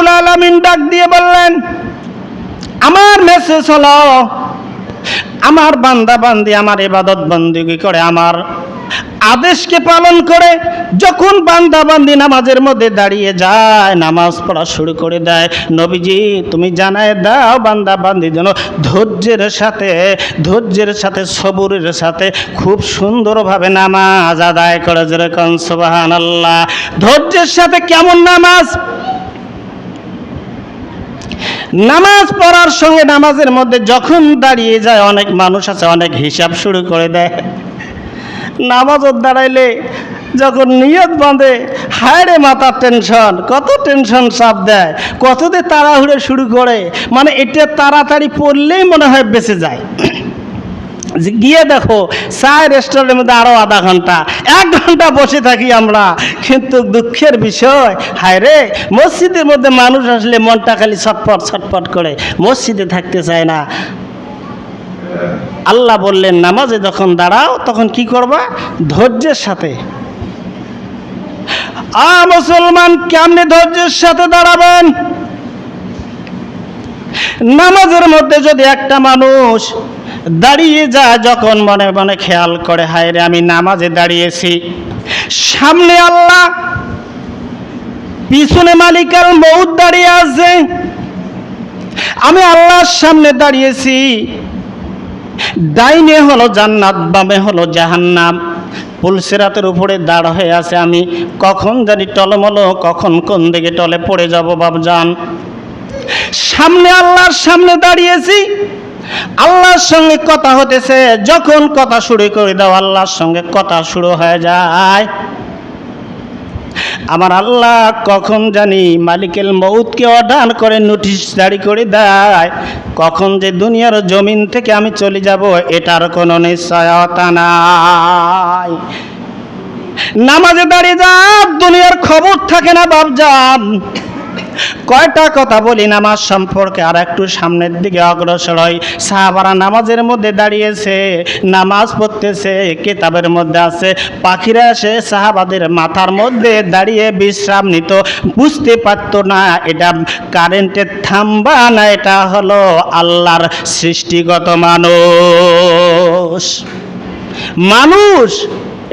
রব্বুল আলামিন ডাক দিয়ে বললেন, আমার মেসেজ হলো, আমার বান্দা বান্দি, আমার ইবাদত বন্দিগি করে? আমার আদেশকে পালন করে যখন বান্দা বান্দি নামাজের মধ্যে দাঁড়িয়ে যায়, নামাজ পড়া শুরু করে দেয়, নবীজি, তুমি জানায় দাও বান্দা বান্দি যেন ধৈর্যের সাথে ধৈর্যের সাথে, সবুরের সাথে খুব সুন্দরভাবে নামাজ আদায় করে যেরকম সুবাহান আল্লাহ ধৈর্যের সাথে কেমন নামাজ? নামাজ পড়ার সঙ্গে নামাজের মধ্যে যখন দাঁড়িয়ে যায়, অনেক মানুষ আছে, অনেক হিসাব শুরু করে দেয়। নামাজও দাঁড়াইলে যখন নিয়ত বাঁধে হায়রে মাথার টেনশন কত টেনশন চাপ দেয় কততে তাড়াহুড়ে শুরু করে। মানে এটা তাড়াতাড়ি পড়লেই মনে হয় বেঁচে যায়। গিয়ে দেখো চায় রেস্টুরেন্টের মধ্যে আরও আধা ঘণ্টা। এক ঘণ্টা বসে থাকি আমরা। কিন্তু দুঃখের বিষয় হায় রে মসজিদের মধ্যে মানুষ আসলে মনটা খালি ছটপট ছটপট করে। মসজিদে থাকতে চায় না। আল্লাহ বললেন, নামাজে যখন দাঁড়াও, তখন কি করবা? ধৈর্যের সাথে। আ মুসলমান, কেমনে ধৈর্যের সাথে দাঁড়াবেন? নামাজের মধ্যে যদি একটা মানুষ দাঁড়িয়ে যায়, যখন মনে মনে খেয়াল করে, হায় রে, আমি নামাজে দাঁড়িয়েছি। সামনে আল্লাহ, পিছনে মালিকাল মৌত দাঁড়িয়ে আছে। আমি আল্লাহর সামনে দাঁড়িয়েছি। ডাইনে হলো জান্নাত, বামে হলো জাহান্নাম। পুলসিরাতের উপরে দাঁড় হয়ে আছে আমি। কখন জানি টলমলো, কখন কোন দিকে টলে পড়ে যাব বাবজান সামনে আল্লাহর সামনে দাঁড়িয়েছি, আল্লাহর সঙ্গে কথা হতেছে, যখন কথা শুরু করে দাও, আল্লাহর সঙ্গে কথা শুরু হয়ে যায়। আমার আল্লাহ কখন জানি মালিকের মৌতকে অর্ডার করে, নোটিশ জারি করে দেয়, কখন যে দুনিয়ার জমিন থেকে আমি চলে যাব, এটার কোনো নিশ্চয়তা নাই। নামাজে দাঁড়িয়ে যা, দুনিয়ার খবর থাকে না বাবজান কয়টা কথা বলি, নামাজ সম্পর্কে আর একটু সামনের দিকে অগ্রসর হয় সাহাবারা নামাজের মধ্যে দাঁড়িয়েছে, নামাজ পড়তেছে, কেতাবের মধ্যে আছে। পাখিরা এসে সাহাবাদের মাথার মধ্যে দাঁড়িয়ে বিশ্রাম নিত। বুঝতে পারতো না, এটা কারেন্টের থাম্বা না এটা হলো আল্লাহর সৃষ্টিগত মানুষ। মানুষ,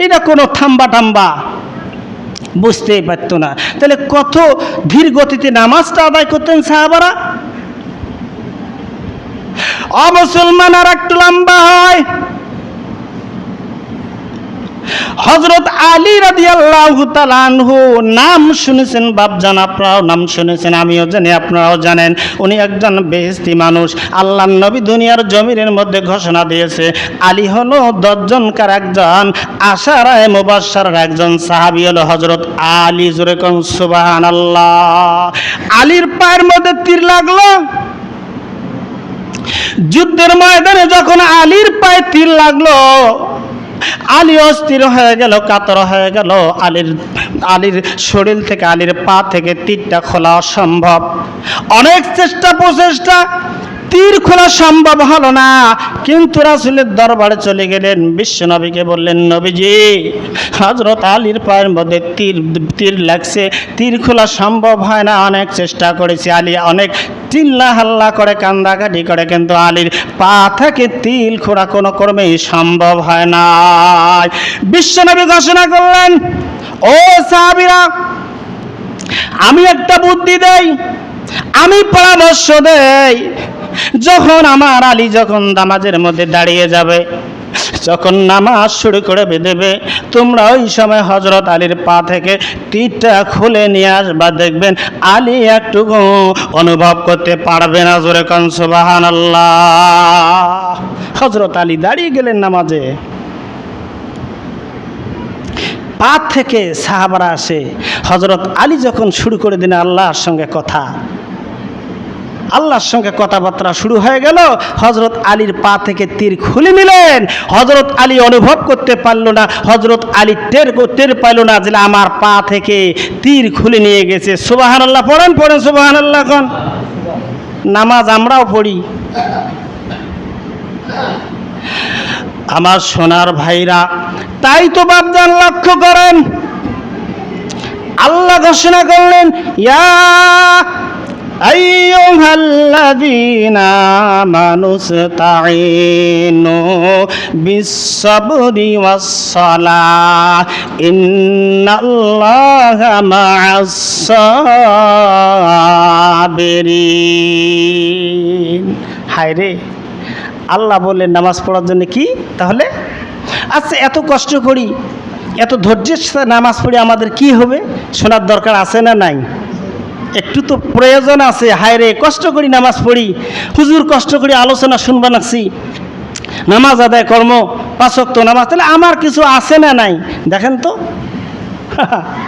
এটা কোনো থাম্বা টাম্বা বুঝতেই পারতো না। তাহলে কত ধীর গতিতে নামাজটা আদায় করতেন সাহাবারা? অমুসলমান আর একটু লম্বা হয় হজরত আলী রাদি আল্লাহ তালানহু নাম শুনেছেন, বাপ বাপজান আপনারাও নাম শুনেছেন, আমিও জানি, আপনারাও জানেন। উনি একজন বেহেস্তি মানুষ আল্লাহ নবী দুনিয়ার জমিনের মধ্যে ঘোষণা দিয়েছে, আলী হলো দশজনকার একজন, আশারায় মুবাসার একজন সাহাবি হলো হজরত আলী, জোরে সুবাহান আল্লাহ আলীর পায়ের মধ্যে তীর লাগল। যুদ্ধের ময়দানে যখন আলীর পায়ে তীর লাগল আলী অস্থির হয়ে গেল, কাতর হয়ে গেল। আলীর আলীর শরীর থেকে, আলীর পা থেকে তীরটা খোলা অসম্ভব। অনেক চেষ্টা, প্রচেষ্টা তীর খোলা সম্ভব হলো না। কিন্তু রাসুলের দরবারে চলে গেলেন। বিশ্ব নবীকে বললেন, নবীজি হজরত আলীর পায়ের মধ্যে তীর তীর লাগছে। তীর খোলা সম্ভব হয় না। অনেক চেষ্টা করেছি আলী, অনেক চিল্লা হাল্লা করে, কান্দাকাটি করে, কিন্তু আলীর পা থেকে তিল খোড়া কোনো ক্রমেই সম্ভব হয় না। বিশ্বনবী ঘোষণা করলেন, ও সাহাবিরা, আমি একটা বুদ্ধি দেই, আমি পরামর্শ দেই যখন আমার আলী যখন নামাজের মধ্যে দাঁড়িয়ে যাবে, যখন নামাজ শুরু করে দেবে তোমরা ওই সময় হজরত আলীর পা থেকে তীরটা খুলে নিয়ে আসবা, দেখবেন আলী একটু অনুভব করতে পারবে না, জোরে কনসবাহান আল্লাহ হজরত আলী দাঁড়িয়ে গেলেন নামাজে। পা থেকে সাহাবারা আসে হজরত আলী যখন শুরু করে দিন আল্লাহর সঙ্গে কথা আল্লাহর সঙ্গে কথাবার্তা শুরু হয়ে গেল। হজরত আলীর পা থেকে তীর খুলে নিলেন। হজরত আলী অনুভব করতে পারল না। হজরত আলী টের টের পাইল না যে আমার পা থেকে তীর খুলে নিয়ে গেছে। সুবাহান আল্লাহ পড়েন পড়েন সুবাহান আল্লাহ খান নামাজ আমরাও পড়ি। আমার সোনার ভাইরা, তাই তো বাবদান লক্ষ্য করেন। আল্লাহ ঘোষণা করলেন, ইয়া الذين آمنوا استعينوا بالصبر والصلاة إن الله مع الصابرين হায় রে আল্লাহ বললেন নামাজ পড়ার জন্য কি তাহলে আচ্ছা এত কষ্ট করি এত ধৈর্যের সাথে নামাজ পড়ে আমাদের কি হবে শোনার দরকার আছে না নাই একটু তো প্রয়োজন আছে। হায় রে কষ্ট করি নামাজ পড়ি। হুজুর কষ্ট করে আলোচনা শুনবা নাকছি। নামাজ আদায় কর্ম তো নামাজ। তাহলে আমার কিছু আছে না নাই? দেখেন তো।